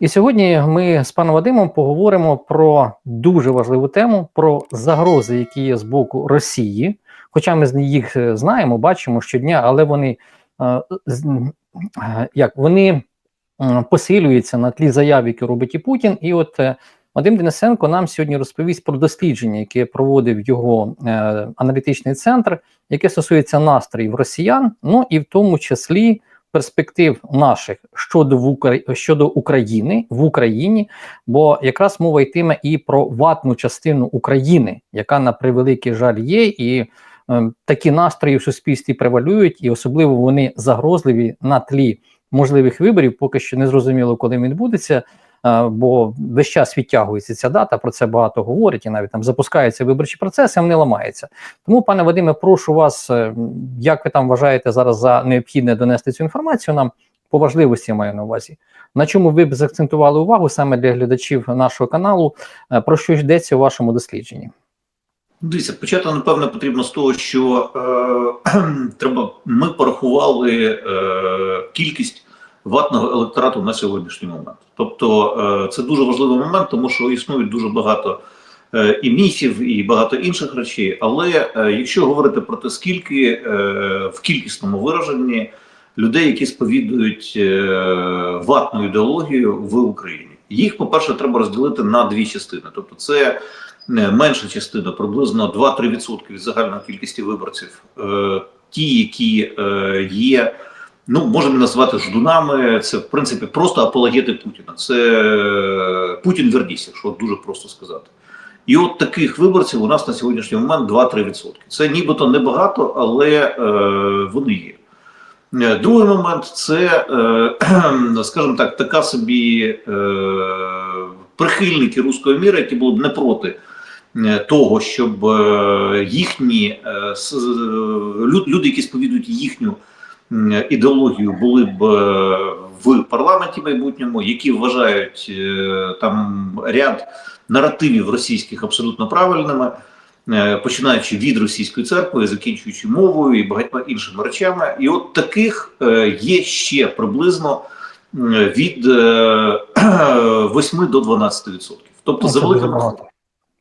І сьогодні ми з паном Вадимом поговоримо про дуже важливу тему про загрози, які є з боку Росії. Хоча ми їх е, знаємо, бачимо щодня, але вони е, е, як вони посилюються на тлі заяв, які робить і Путін. І от Вадим Денисенко нам сьогодні розповість про дослідження, яке проводив його аналітичний центр, яке стосується настроїв росіян, ну і в тому числі перспектив наших щодо в Укра... щодо України в Україні, бо якраз мова йтиме і про ватну частину України, яка на превеликий жаль є, і е, такі настрої в суспільстві превалюють, і особливо вони загрозливі на тлі можливих виборів. Поки що не зрозуміло, коли він відбудеться. Е, Бо весь час відтягується ця дата, про це багато говорять, і навіть там запускаються виборчі процеси, вони ламаються. Тому, пане Вадиме, прошу вас, е, як ви там вважаєте зараз за необхідне донести цю інформацію нам по важливості маю на увазі. На чому ви б заакцентували увагу саме для глядачів нашого каналу? Е, Про що йдеться у вашому дослідженні? Дивіться, почати напевно потрібно з того, що е, треба. Ми порахували е, кількість ватного електорату на сьогоднішній момент. Тобто е, це дуже важливий момент, тому що існує дуже багато е, і міфів, і багато інших речей. Але е, якщо говорити про те, скільки в кількісному вираженні людей, які сповідують ватну ідеологію в Україні, їх, по-перше, треба розділити на дві частини. Тобто, це менша частина, приблизно 2-3% від загальної кількості виборців, ті, які є, ну можемо назвати ждунами, це в принципі просто апологети Путіна. Це е, Путін верність, якщо дуже просто сказати. І от таких виборців у нас на сьогоднішній момент 2-3%. Це нібито небагато, але е, вони є. Е, Другий момент це, е, скажімо так, така собі е, прихильники руської міри, які були б не проти е, того, щоб їхні люди, які сповідують їхню ідеологію, були б е, в парламенті майбутньому, які вважають е, там ряд наративів російських абсолютно правильними. е, Починаючи від російської церкви, закінчуючи мовою і багатьма іншими речами, і от таких є ще приблизно від е, 8 до 12 відсотків. Тобто, за великим багато.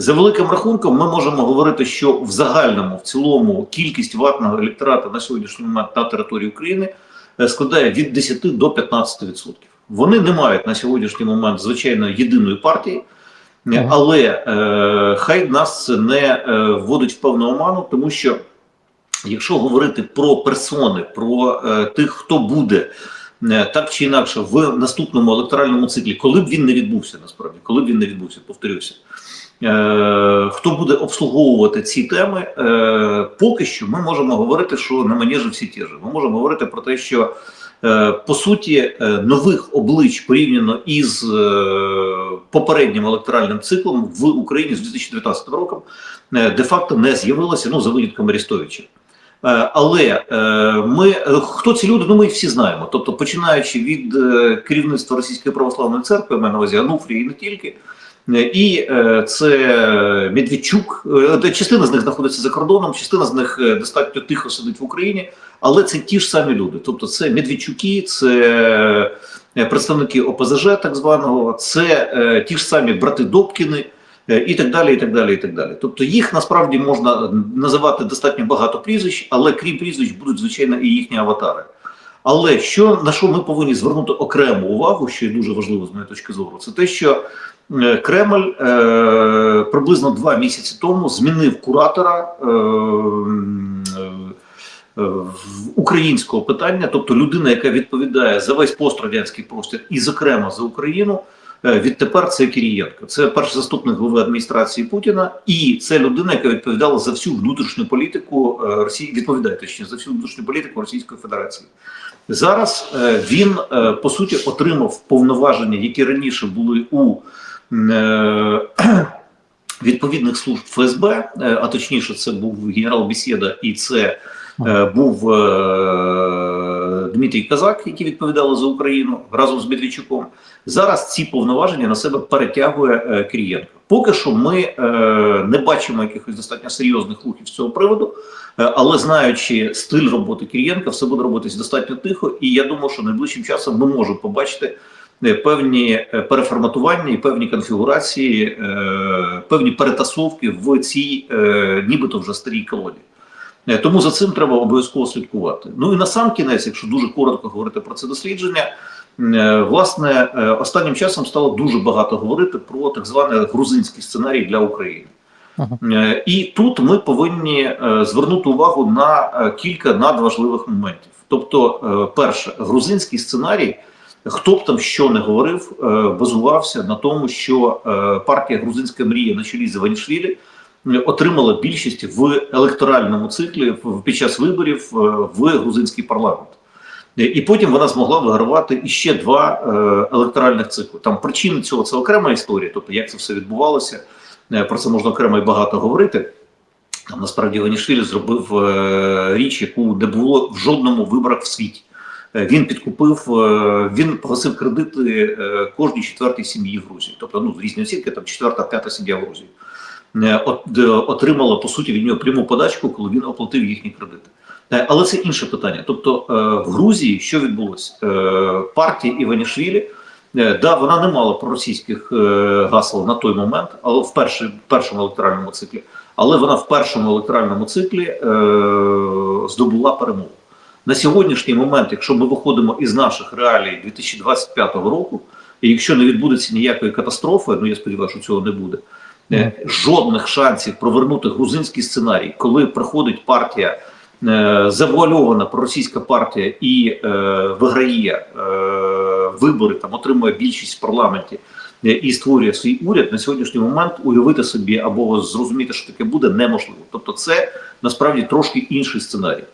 За великим рахунком, ми можемо говорити, що в загальному, в цілому, кількість ватного електорату на сьогоднішній момент на території України е, складає від 10 до 15 відсотків. Вони не мають на сьогоднішній момент звичайно єдиної партії, е, але е, хай нас це не е, вводить в певну оману, тому що якщо говорити про персони, про е, тих, хто буде е, так чи інакше в наступному електоральному циклі, коли б він не відбувся, насправді, коли б він не відбувся, повторюся. Е, хто буде обслуговувати ці теми, е, поки що ми можемо говорити, що на манежі всі ті ж. Ми можемо говорити про те, що е, по суті нових облич порівняно із попереднім електоральним циклом в Україні з 2019 роком де-факто не з'явилося, ну за винятком Арестовича. Е, Але ми хто ці люди? Ну ми їх всі знаємо. Тобто, починаючи від керівництва Російської православної церкви, я маю увазі Ануфрії і не тільки. І е, це Медведчук. Е, частина з них знаходиться за кордоном, частина з них е, достатньо тихо сидить в Україні, але це ті ж самі люди. Тобто, це Медведчуки, це представники ОПЗЖ, так званого, це ті ж самі брати Добкіни. І так далі, і так далі, і так далі. Тобто їх насправді можна називати достатньо багато прізвищ, але крім прізвищ будуть звичайно і їхні аватари. Але що на що ми повинні звернути окрему увагу, що є дуже важливо з моєї точки зору, це те, що Кремль е, приблизно два місяці тому змінив куратора е, е, українського питання, тобто людина, яка відповідає за весь пострадянський простір, і зокрема за Україну. е, Відтепер це Кирієнко. Це перший заступник голови адміністрації Путіна, і це людина, яка відповідала за всю внутрішню політику е, Росії, відповідає точніше за всю внутрішню політику Російської Федерації. Зараз е, він е, по суті отримав повноваження, які раніше були у е, відповідних служб ФСБ, е, а точніше, це був генерал Бесєда і це е, був е, Дмитрій Казак, які відповідали за Україну разом з Медведчуком. Зараз ці повноваження на себе перетягує е, Кирієнко. Поки що ми е, не бачимо якихось достатньо серйозних рухів з цього приводу, е, але знаючи стиль роботи Кирієнка, все буде робитись достатньо тихо. І я думаю, що найближчим часом ми можемо побачити е, певні е, переформатування і певні конфігурації, е, певні перетасовки в цій е, нібито вже старій колоді. Е, Тому за цим треба обов'язково слідкувати. Ну і на сам кінець, якщо дуже коротко говорити про це дослідження, е, власне, е, останнім часом стало дуже багато говорити про так званий грузинський сценарій для України. Ага. Е, І тут ми повинні е, звернути увагу на е, кілька надважливих моментів. Тобто, е, перше, грузинський сценарій, хто б там що не говорив, е, базувався на тому, що е, партія Грузинська мрія на чолі з Іванішвілі е, отримала більшість в електоральному циклі під час виборів в грузинський парламент. І потім вона змогла вигравати іще два електоральних цикли. Там причини цього це окрема історія, тобто як це все відбувалося. Про це можна окремо і багато говорити. Там насправді Іванішвілі зробив річ, яку не було в жодному виборах в світі. Е, Він підкупив, е, він погасив кредити е, кожній четвертій сім'ї в Грузії. Тобто, ну різні оцінки, там четверта, п'ята сім'я в Грузії. От, отримала по суті від нього пряму подачку, коли він оплатив їхні кредити. Але це інше питання. Тобто в Грузії що відбулося? Партія Іванішвілі, да, вона не мала проросійських гасел на той момент, але в перший- першому електоральному циклі. Але вона в першому електоральному циклі е, здобула перемогу. На сьогоднішній момент, якщо ми виходимо із наших реалій 2025 року, і якщо не відбудеться ніякої катастрофи, ну я сподіваюся, що цього не буде. е, Жодних шансів провернути грузинський сценарій, коли приходить партія е, завуальована проросійська партія і е, виграє е, вибори, там отримує більшість в парламенті е, і створює свій уряд на сьогоднішній момент уявити собі або зрозуміти, що таке буде, неможливо. Тобто, це насправді трошки інший сценарій.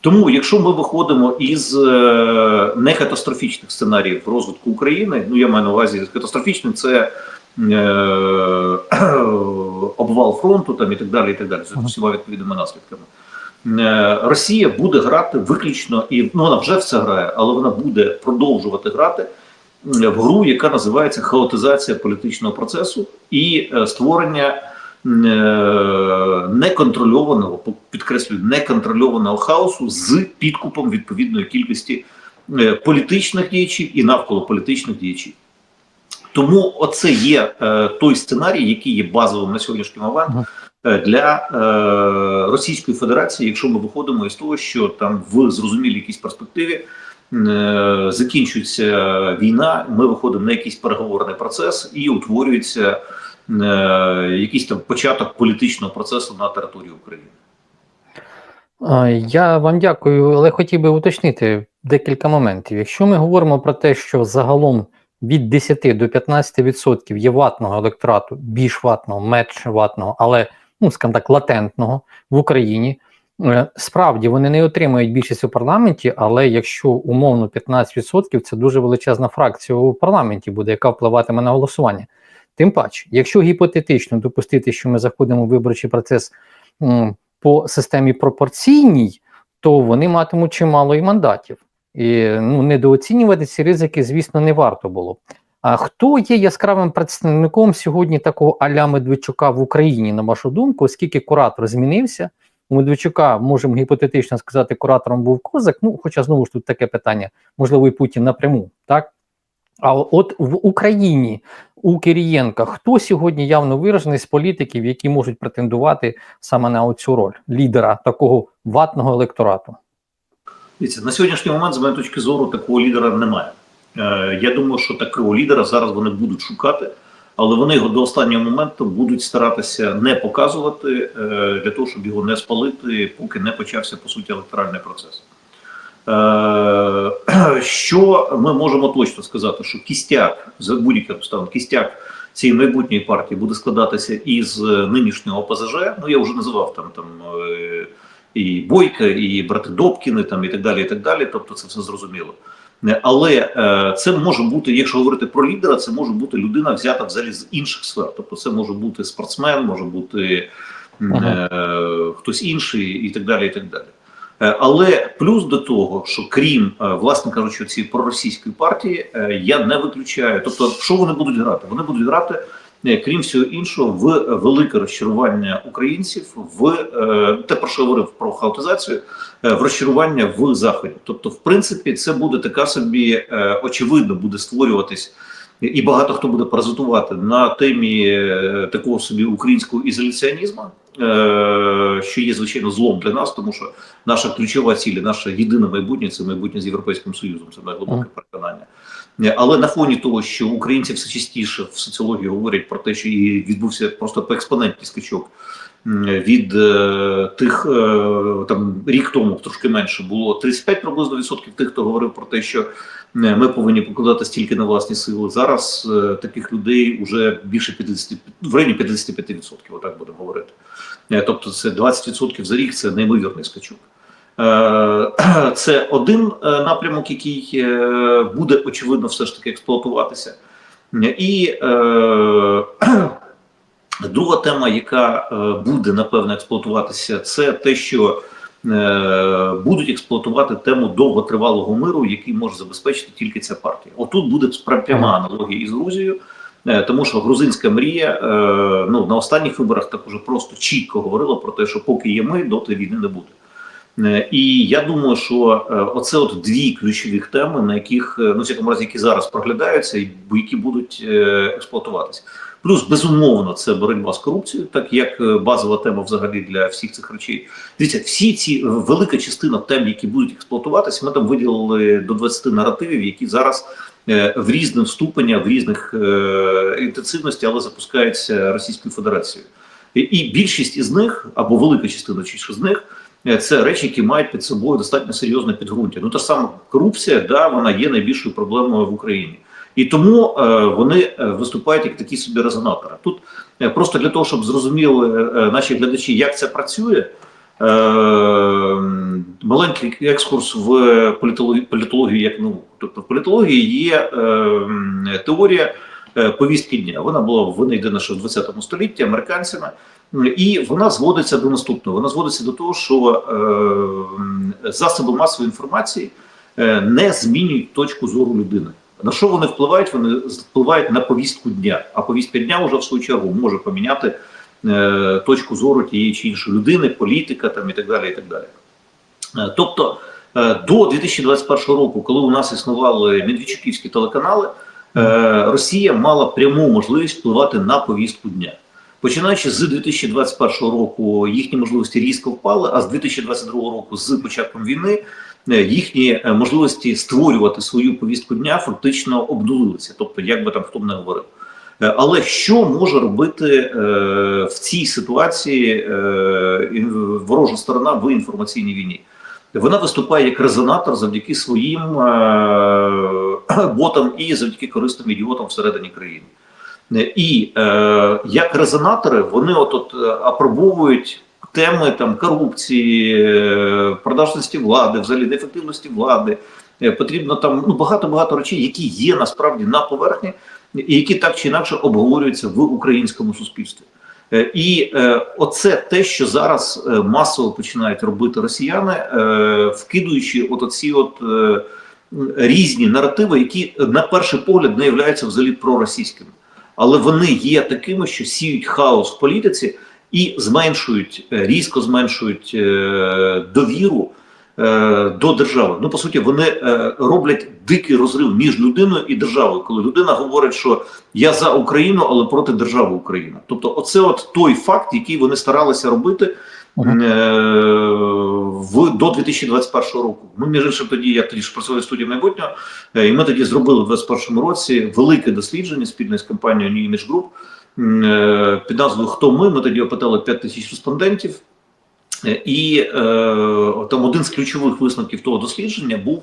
Тому, якщо ми виходимо із е, некатастрофічних сценаріїв розвитку України, ну я маю на увазі катастрофічним, це е, обвал фронту там і так далі, і так далі, з усіма відповідними наслідками. Е, Росія буде грати виключно і ну вона вже все грає, але вона буде продовжувати грати в гру, яка називається хаотизація політичного процесу і створення неконтрольованого, підкреслюю, неконтрольованого хаосу з підкупом відповідної кількості е, політичних діячів і навколо політичних діячів. Тому оце є е, той сценарій, який є базовим на сьогоднішній момент е, для е, Російської Федерації, якщо ми виходимо із того, що там в зрозумілій якійсь перспективі е, закінчується війна, ми виходимо на якийсь переговорний процес і утворюється е, якийсь там початок політичного процесу на території України. Я вам дякую, але хотів би уточнити декілька моментів. Якщо ми говоримо про те, що загалом від 10 до 15% є ватного електорату, більш ватного, менш ватного, але, ну, скажімо так, латентного в Україні, е, справді вони не отримують більшість у парламенті, але якщо умовно 15% це дуже величезна фракція у парламенті буде, яка впливатиме на голосування. Тим паче, якщо гіпотетично допустити, що ми заходимо в виборчий процес по системі пропорційній, то вони матимуть чимало і мандатів. І ну, недооцінювати ці ризики, звісно, не варто було. А хто є яскравим представником сьогодні такого аля Медведчука в Україні, на вашу думку, оскільки куратор змінився? У Медведчука можемо гіпотетично сказати, куратором був Козак. Ну, хоча знову ж тут таке питання, можливо, і Путін напряму, так? А от в Україні у Кирієнка хто сьогодні явно виражений з політиків, які можуть претендувати саме на цю роль лідера такого ватного електорату? Дивіться, на сьогоднішній момент, з моєї точки зору, такого лідера немає. Е, я думаю, що такого лідера зараз вони будуть шукати, але вони його до останнього моменту будуть старатися не показувати е, для того, щоб його не спалити, поки не почався по суті електоральний процес. Е, що ми можемо точно сказати, що кістяк за будь-яким обставин, кістяк цієї майбутньої партії буде складатися із е, нинішнього ОПЗЖ. Ну я вже називав там там. е, і Бойка, і брати Добкіни, там і так далі. і так далі. Тобто це все зрозуміло. Але це може бути, якщо говорити про лідера, це може бути людина взята взагалі з інших сфер. Тобто, це може бути спортсмен, може бути е, хтось інший, і так далі. і так далі. Е, Але плюс до того, що крім, е, власне кажучи, цієї проросійської партії, е, я не виключаю. Тобто, що вони будуть грати? Вони будуть грати крім всього іншого, в велике розчарування українців в те, про що я говорив про хаотизацію, в розчарування в заході. Тобто, в принципі, це буде така собі очевидно буде створюватись. І багато хто буде паразитувати на темі такого собі українського ізоляціонізму, що є звичайно злом для нас, тому що наша ключова ціль, наше єдине майбутнє це майбутнє з європейським союзом. Це моє глибоке переконання. Е, Але на фоні того, що українці все частіше в соціології говорять про те, що і відбувся просто по експонентний скачок від е, тих е, там рік тому трошки менше було 35 приблизно відсотків тих, хто говорив про те, що е, ми повинні покладати стільки на власні сили. Зараз таких людей вже більше 50, в районі 55 відсотків. Отак будемо говорити. Тобто, це 20 відсотків за рік. Це неймовірний скачок. Це один напрямок, який буде очевидно все ж таки експлуатуватися. І е, друга тема, яка е, буде напевно експлуатуватися, це те, що е, будуть експлуатувати тему довготривалого миру, який може забезпечити тільки ця партія. Отут буде пряма аналогія із Грузією. Е, Тому що грузинська мрія ну на останніх виборах так уже просто чітко говорила про те, що поки є ми, доти війни не буде. І я думаю, що оце от дві ключові теми, на яких ну в всякому разі, які зараз проглядаються, і які будуть експлуатуватися. Плюс безумовно це боротьба з корупцією, так як е, базова тема взагалі для всіх цих речей. Дивіться, всі ці е, велика частина тем, які будуть експлуатуватися, ми там виділили до 20 наративів, які зараз е, в різних ступенях, в різних інтенсивності, але запускаються Російською Федерацією. І, більшість із них, або велика частина з них. Це речі, які мають під собою достатньо серйозне підґрунтя. Ну та сама корупція, да, вона є найбільшою проблемою в Україні, і тому е, вони е, виступають як такі собі резонатори. Тут е, просто для того, щоб зрозуміли наші глядачі, як це працює. Маленький екскурс в політологію, як науку. Тобто в політології є теорія повістки дня. Вона була винайдена ще в 20 столітті американцями. І вона зводиться до наступного. Вона зводиться до того, що засоби масової інформації не змінюють точку зору людини. На що вони впливають? Вони впливають на повістку дня. А повістка дня вже в свою чергу може поміняти е, точку зору тієї чи іншої людини, політика там і так далі. І так далі. Е, тобто е, до 2021 року, коли у нас існували медведчуківські телеканали, е, Росія мала пряму можливість впливати на повістку дня. Починаючи з 2021 року, їхні можливості різко впали, а з 2022 року, з початком війни, їхні е, можливості створювати свою повістку дня фактично обнулилися. Тобто, як би там хто б не говорив. Е, Але що може робити е, в цій ситуації е, ворожа сторона в інформаційній війні? Вона виступає як резонатор завдяки своїм е, ботам і завдяки корисним ідіотам всередині країни. Е, І е, як резонатори вони от, от е, апробовують теми там корупції, е, продажності влади, взагалі неефективності влади. Е, Потрібно там ну багато багато речей, які є насправді на поверхні, і які так чи інакше обговорюються в українському суспільстві. Е, І е, оце те, що зараз масово починають робити росіяни, е, вкидуючи от оці от е, різні наративи, які на перший погляд не являються взагалі проросійськими але вони є такими, що сіють хаос в політиці і зменшують е, різко зменшують е, довіру е, до держави. Ну по суті, вони роблять дикий розрив між людиною і державою, коли людина говорить, що я за Україну, але проти держави України. Тобто, оце от той факт, який вони старалися робити. В до 2021 року. Ми між іншим тоді, я тоді ж працював в студії майбутнього, і ми тоді зробили в 2021 році велике дослідження спільно з компанією New Image Group під назвою Хто ми? Ми тоді опитали 5 тисяч респондентів. Е, І е, там один з ключових висновків того дослідження був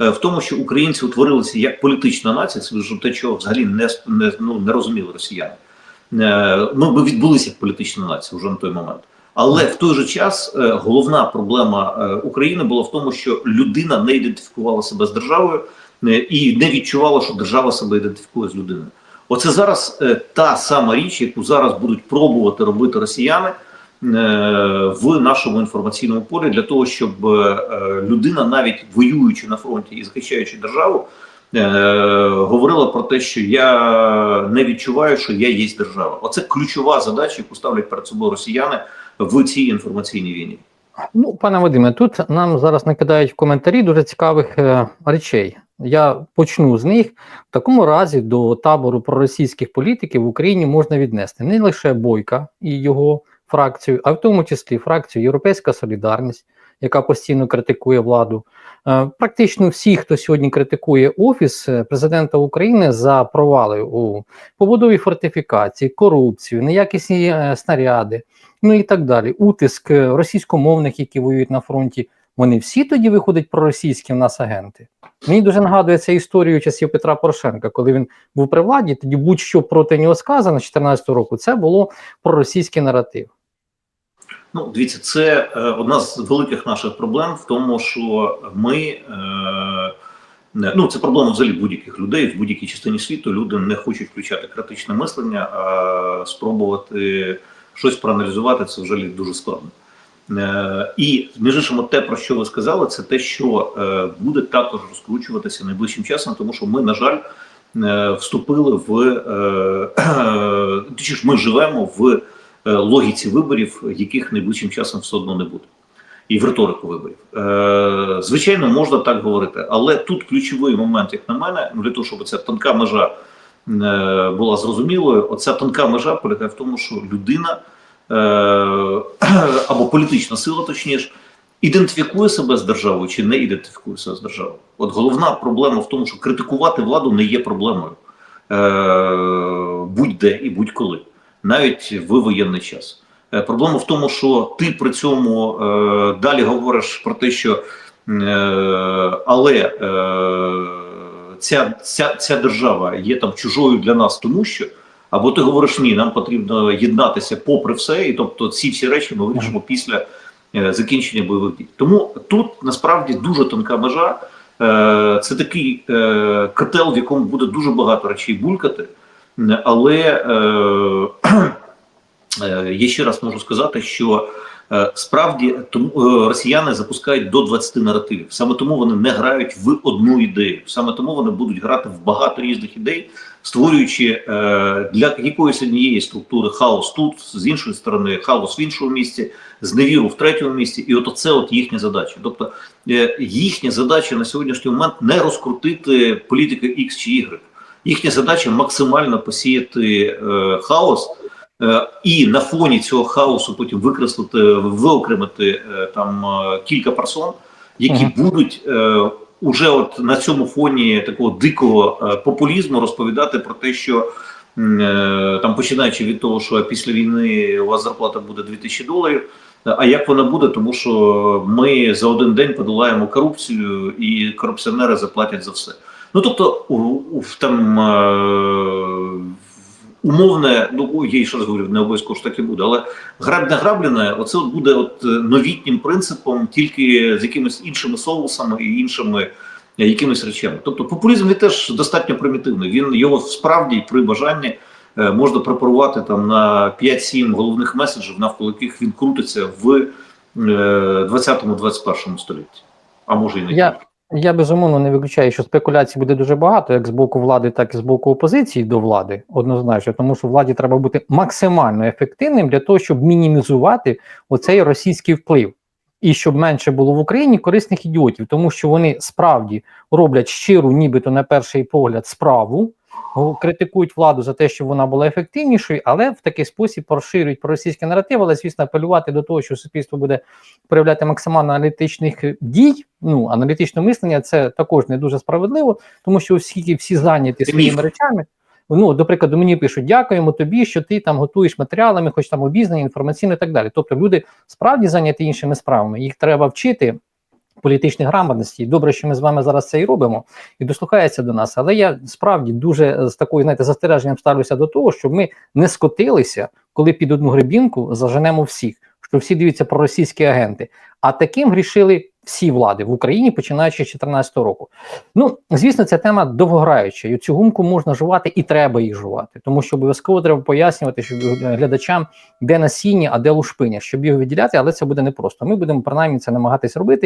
е, в тому, що українці утворилися як політична нація, це вже те, чого взагалі не, не, ну, не розуміли росіяни. Е, Ми би відбулися як політична нація вже на той момент. Але в той же час е, головна проблема е, України була в тому, що людина не ідентифікувала себе з державою е, і не відчувала, що держава себе ідентифікує з людиною. Оце зараз е, та сама річ, яку зараз будуть пробувати робити росіяни е, в нашому інформаційному полі для того, щоб е, людина, навіть воюючи на фронті і захищаючи державу, е, говорила про те, що я не відчуваю, що я є держава. Оце ключова задача, яку ставлять перед собою росіяни в цій інформаційній війні. Ну, пане Вадиме, тут нам зараз накидають в коментарі дуже цікавих е, речей. Я почну з них. В такому разі до табору проросійських політиків в Україні можна віднести не лише Бойка і його фракцію, а в тому числі фракцію Європейська Солідарність, яка постійно критикує владу. Е, практично всі, хто сьогодні критикує офіс е, президента України за провали у побудові фортифікацій, корупцію, неякісні е, снаряди ну і так далі. Утиск російськомовних, які воюють на фронті, вони всі тоді виходять проросійські в нас агенти. Мені дуже нагадує ця історію часів Петра Порошенка, коли він був при владі, тоді будь-що проти нього сказано 2014 року, це було проросійський наратив. Ну, дивіться, це е, одна з великих наших проблем в тому, що ми. Е, ну, це проблема взагалі будь-яких людей в будь-якій частині світу. Люди не хочуть включати критичне мислення, а спробувати щось проаналізувати це взагалі дуже складно. Е, і між іншим, те, про що ви сказали, це те, що е, буде також розкручуватися найближчим часом, тому що ми, на жаль, е, вступили в е, точніше, ми живемо в логіці виборів, яких найближчим часом все одно не буде. І в риторику виборів. Звичайно, можна так говорити, але тут ключовий момент, як на мене, ну, для того, щоб ця тонка межа е, була зрозумілою. Оця тонка межа полягає в тому, що людина або політична сила, точніше, ідентифікує себе з державою чи не ідентифікує себе з державою. От головна проблема в тому, що критикувати владу не є проблемою е, будь-де і будь-коли, навіть в воєнний час. Е, Проблема в тому, що ти при цьому е, далі говориш про те, що е, але е, ця, ця, ця держава є там чужою для нас, тому що або ти говориш ні, нам потрібно єднатися попри все, і тобто ці всі речі ми вирішимо після е, закінчення бойових дій. Тому тут насправді дуже тонка межа. Е, Це такий е, котел, в якому буде дуже багато речей булькати, але Я ще раз можу сказати, що справді тому е, росіяни запускають до 20 наративів. Саме тому вони не грають в одну ідею. Саме тому вони будуть грати в багато різних ідей, створюючи е, для якоїсь однієї структури хаос тут, з іншої сторони, хаос в іншому місці, зневіру в третьому місці. І от це от їхня задача. Тобто е, їхня задача на сьогоднішній момент не розкрутити політики X чи Y. Їхня задача максимально посіяти е, хаос. Е, І на фоні цього хаосу потім викреслити, виокремити е, там е, кілька персон, які Мгм. будуть е, уже от на цьому фоні такого дикого популізму розповідати про те, що там починаючи від того, що після війни у вас зарплата буде 2000 доларів. А як вона буде, тому що ми за один день подолаємо корупцію, і корупціонери заплатять за все. Ну тобто, у, у там умовне, ну я ще раз говорю, не обов'язково ж так і буде, але грабне граблене, оце от буде от е, новітнім принципом, тільки з якимись іншими соусами і іншими е, якимись речами. Тобто популізм він теж достатньо примітивний. Він його справді при бажанні е, можна препарувати там на 5-7 головних меседжів, навколо яких він крутиться в е, 20-21 столітті. А може і не Я- тільки. Я безумовно не виключаю, що спекуляцій буде дуже багато, як з боку влади, так і з боку опозиції до влади, однозначно, тому що владі треба бути максимально ефективним для того, щоб мінімізувати оцей російський вплив, і щоб менше було в Україні корисних ідіотів, тому що вони справді роблять щиру, нібито на перший погляд, справу. Критикують владу за те, що вона була ефективнішою, але в такий спосіб розширюють проросійський наратив, але звісно апелювати до того, що суспільство буде проявляти максимально аналітичних дій. Ну аналітичне мислення це також не дуже справедливо, тому що оскільки всі зайняті своїми речами. Ну, до прикладу, мені пишуть, дякуємо тобі, що ти там готуєш матеріалами, хоч там обізнані, інформаційно і так далі. Тобто люди справді зайняті іншими справами. Їх треба вчити політичній грамотності. Добре, що ми з вами зараз це і робимо, і дослухається до нас. Але я справді дуже з такою, знаєте, застереженням ставлюся до того, щоб ми не скотилися, коли під одну гребінку заженемо всіх, що всі дивляться про російські агенти. А таким грішили всі влади в Україні, починаючи з 2014 року. Ну, звісно, ця тема довгограюча, і цю гумку можна жувати і треба їх жувати, тому що обов'язково треба пояснювати щоб глядачам, де насіння, а де лушпиня, щоб його відділяти, але це буде непросто. Ми будемо принаймні це намагатись робити.